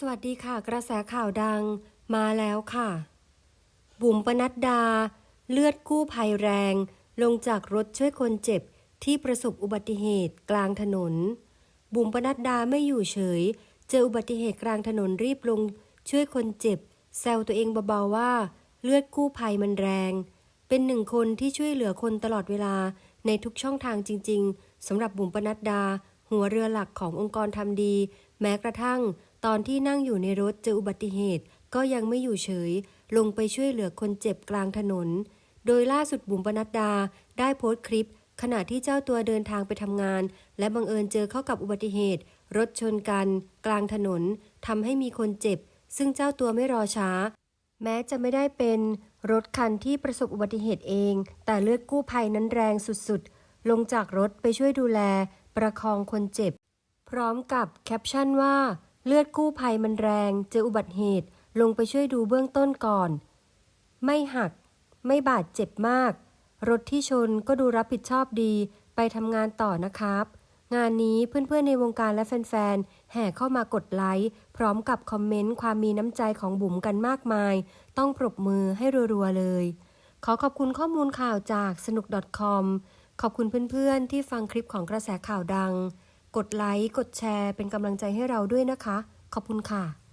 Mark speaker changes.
Speaker 1: สวัสดีค่ะ กระแสข่าวดังมาแล้วค่ะ บุ๋มปนัดดา เลือดกู้ภัยแรง ลงจากรถช่วยคนเจ็บที่ประสบอุบัติเหตุกลางถนน บุ๋มปนัดดาไม่อยู่เฉย เจออุบัติเหตุกลางถนนรีบลง ช่วยคนเจ็บ แซวตัวเองเบาๆว่า เลือดกู้ภัยมันแรง เป็นหนึ่งคนที่ช่วยเหลือคนตลอดเวลาในทุกช่องทางจริง ๆสำหรับบุ๋มปนัดดา หัวเรือหลักขององค์กรทำดี แม้กระทั่ง ตอนที่นั่งอยู่ในรถเจออุบัติเหตุ ก็ยังไม่อยู่เฉย ลงไปช่วยเหลือคนเจ็บกลางถนน โดยล่าสุดบุ๋มปนัดดา ได้โพสต์คลิป ขณะที่เจ้าตัวเดินทางไปทำงาน และบังเอิญเจอเข้ากับอุบัติเหตุ รถชนกัน กลางถนนทำให้มีคนเจ็บ ซึ่งเจ้าตัวไม่รอช้า แม้จะไม่ได้เป็นรถคันที่ประสบอุบัติเหตุเอง แต่เลือดกู้ภัยนั้นแรงสุดๆ ลงจากรถไปช่วยดูแล ประคองคนเจ็บ พร้อมกับแคปชั่นว่า เลือดกู้ภัยมันแรงเจออุบัติเหตุลงไปช่วยดูเบื้องต้นก่อน ไม่หัก ไม่บาดเจ็บมาก รถที่ชนก็ดูรับผิดชอบดี ไปทำงานต่อนะครับ งานนี้เพื่อนๆในวงการและแฟนๆ แห่เข้ามากดไลค์ พร้อมกับคอมเมนต์ความมีน้ำใจของบุ๋มกันมากมาย ต้องปรบมือให้รัวๆเลย ขอขอบคุณข้อมูลข่าวจากสนุก .com ขอบคุณเพื่อนๆ ที่ฟังคลิปของกระแสข่าวดัง กดไลค์ กดแชร์ เป็นกำลังใจให้เราด้วยนะคะ ขอบคุณค่ะ